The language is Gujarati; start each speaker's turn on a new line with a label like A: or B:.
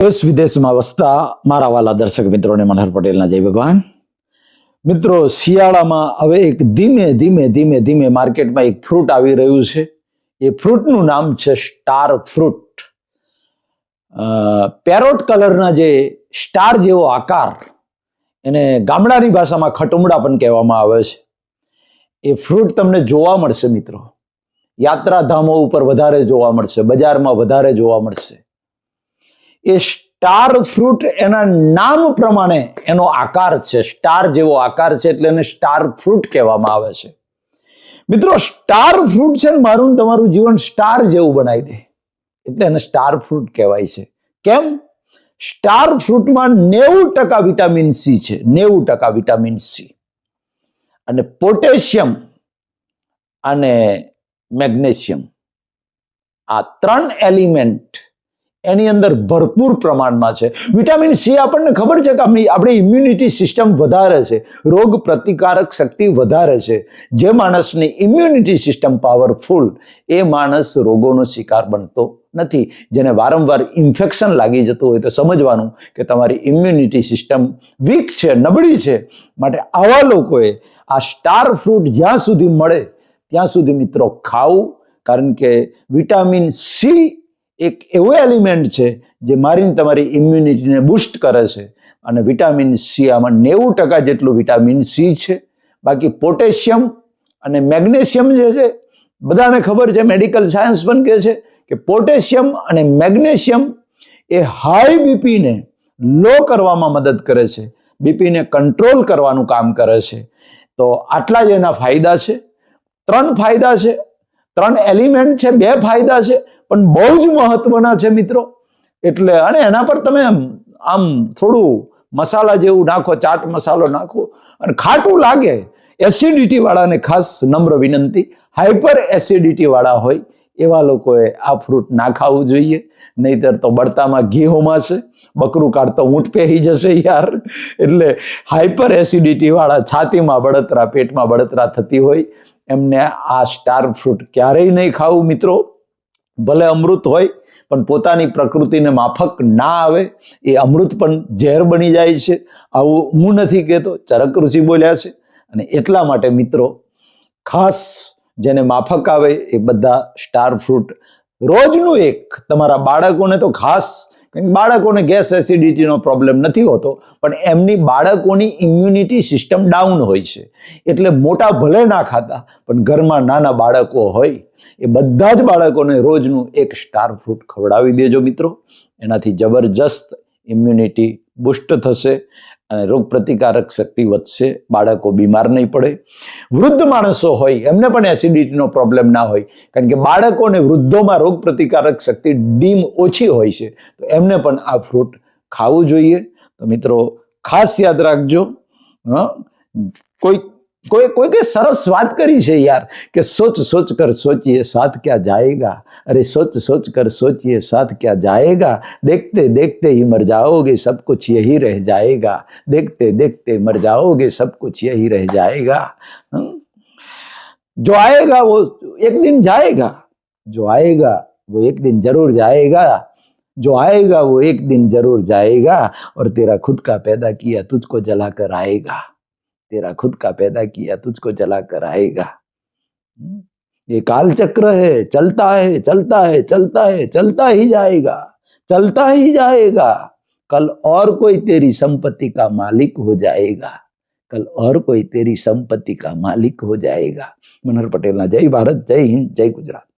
A: દેશ વિદેશમાં વસતા મારા વાલા દર્શક મિત્રોને મનહર પટેલના જય ભગવાન. મિત્રો, શિયાળામાં હવે એક ધીમે ધીમે ધીમે ધીમે માર્કેટમાં એક ફ્રૂટ આવી રહ્યું છે. એ ફ્રૂટનું નામ છે સ્ટાર ફ્રૂટ. પેરોટ કલરના જે સ્ટાર જેવો આકાર એને ગામડાની ભાષામાં ખટુમડા પણ કહેવામાં આવે છે. એ ફ્રૂટ તમને જોવા મળશે મિત્રો. યાત્રાધામો ઉપર વધારે જોવા મળશે, બજારમાં વધારે જોવા મળશે. એ સ્ટાર ફ્રૂટ એના નામ પ્રમાણે એનો આકાર છે. સ્ટાર જેવો આકાર છે એટલે એને સ્ટાર ફ્રૂટ કહેવામાં આવે છે. મિત્રો, સ્ટાર ફ્રૂટ છે ને મારું તમારું જીવન સ્ટાર જેવું બનાવી દે. એટલે એને સ્ટાર ફ્રૂટ કહેવાય છે. કેમ? સ્ટાર ફ્રૂટમાં નેવું ટકા વિટામિન સી છે. નેવું ટકા વિટામિન સી. અને પોટેશિયમ અને મેગ્નેશિયમ. આ ત્રણ એલિમેન્ટ એની અંદર ભરપૂર પ્રમાણમાં છે. વિટામિન સી આપણને ખબર છે કે આપણી આપણી ઇમ્યુનિટી સિસ્ટમ વધારે છે. રોગ પ્રતિકારક શક્તિ વધારે છે. જે માણસની ઇમ્યુનિટી સિસ્ટમ પાવરફુલ એ માણસ રોગોનો શિકાર બનતો નથી. જેને વારંવાર ઇન્ફેક્શન લાગી જતું હોય તો સમજવાનું કે તમારી ઇમ્યુનિટી સિસ્ટમ વીક છે, નબળી છે. માટે આવા લોકોએ આ સ્ટાર ફ્રૂટ જ્યાં સુધી મળે, ત્યાં સુધી મિત્રો ખાવું. કારણ કે વિટામિન સી એક એવો એલિમેન્ટ છે જે મારીને તમારી ઇમ્યુનિટીને બુસ્ટ કરે છે. અને વિટામિન સી આમાં નેવું ટકા જેટલું વિટામિન સી છે. બાકી પોટેશિયમ અને મેગ્નેશિયમ જે છે, બધાને ખબર છે મેડિકલ સાયન્સ પણ કહે છે કે પોટેશિયમ અને મેગ્નેશિયમ એ હાઈ બીપીને લો કરવામાં મદદ કરે છે. બીપીને કંટ્રોલ કરવાનું કામ કરે છે. તો આટલા જ એના ફાયદા છે. ત્રણ ફાયદા છે. ત્રણ એલિમેન્ટ છે, બે ફાયદા છે, પણ બહુ જ મહત્વના છે મિત્રો. એટલે અને એના પર તમે આમ થોડું મસાલા જેવું નાખો, ચાટ મસાલો નાખો, અને ખાટું લાગે એસિડિટી વાળાને ખાસ નમ્ર વિનંતી હાઈપર એસિડિટી વાળા હોય એવા લોકોએ આ ફ્રૂટ ના ખાવું જોઈએ. નહીતર તો બળતામાં ઘી હોમાશે બકરું કાઢતો ઊંટ પહેરી જશે યાર. એટલે હાઇપર એસિડિટીવાળા છાતીમાં બળતરા, પેટમાં બળતરા થતી હોય. એમને આ સ્ટાર ફ્રૂટ ક્યારેય નહીં ખાવું મિત્રો. ભલે અમૃત હોય, પણ પોતાની પ્રકૃતિને માફક ના આવે. એ અમૃત પણ ઝેર બની જાય છે. આવું હું નથી કહેતો, ચરક ઋષિ બોલ્યા છે. અને એટલા માટે મિત્રો ખાસ જેને માફક આવે એ બધા સ્ટાર ફ્રૂટ. રોજનું એક તમારા બાળકોને તો ખાસ બાળકોને ગેસ એસિડિટીનો પ્રોબ્લેમ નથી હોતો, પણ એમની બાળકોની ઇમ્યુનિટી સિસ્ટમ ડાઉન હોય છે. એટલે મોટા ભલે ના ખાતા, પણ ઘરમાં નાના બાળકો હોય, એ બધા જ બાળકોને રોજનું એક સ્ટાર ફ્રૂટ ખવડાવી દેજો મિત્રો. એનાથી જબરજસ્ત ઇમ્યુનિટી બુસ્ટ થશે અને રોગ પ્રતિકારક શક્તિ વધશે, બાળકો બીમાર નહીં પડે. વૃદ્ધ માણસો હોય, એમને પણ એસિડિટીનો પ્રોબ્લેમ ના હોય, કારણ કે બાળકો અને વૃદ્ધોમાં રોગ પ્રતિકારક શક્તિ ડીમ ઓછી હોય છે, તો એમને પણ આ ફ્રૂટ ખાવું જોઈએ. તો મિત્રો, ખાસ યાદ રાખજો, હા. કોઈ कोई कोई के सरस बात करी से यार કે सोच सोच कर सोचिए साथ क्या जाएगा? अरे सोच सोच कर सोचिए साथ क्या जाएगा? देखते देखते ही मर जाओगे, सब कुछ यही रह जाएगा। देखते देखते मर जाओगे, सब कुछ यही रह जाएगा। हम्म? जो आएगा वो एक दिन जाएगा। जो आएगा वो एक दिन ज़रूर जाएगा। जो आएगा वो एक दिन ज़रूर जाएगा और तेरा खुद का पैदा किया तुझको जलाकर आएगा। तेरा खुद का पैदा किया तुझको जलाकर आएगा। हम्म? ये काल चक्र है, चलता है चलता है चलता है, चलता ही जाएगा, चलता ही जाएगा। कल और कोई तेरी संपत्ति का मालिक हो जाएगा, कल और कोई तेरी संपत्ति का मालिक हो जाएगा। मनोहर पटेल ना, जय भारत, जय हिंद, जय गुजरात।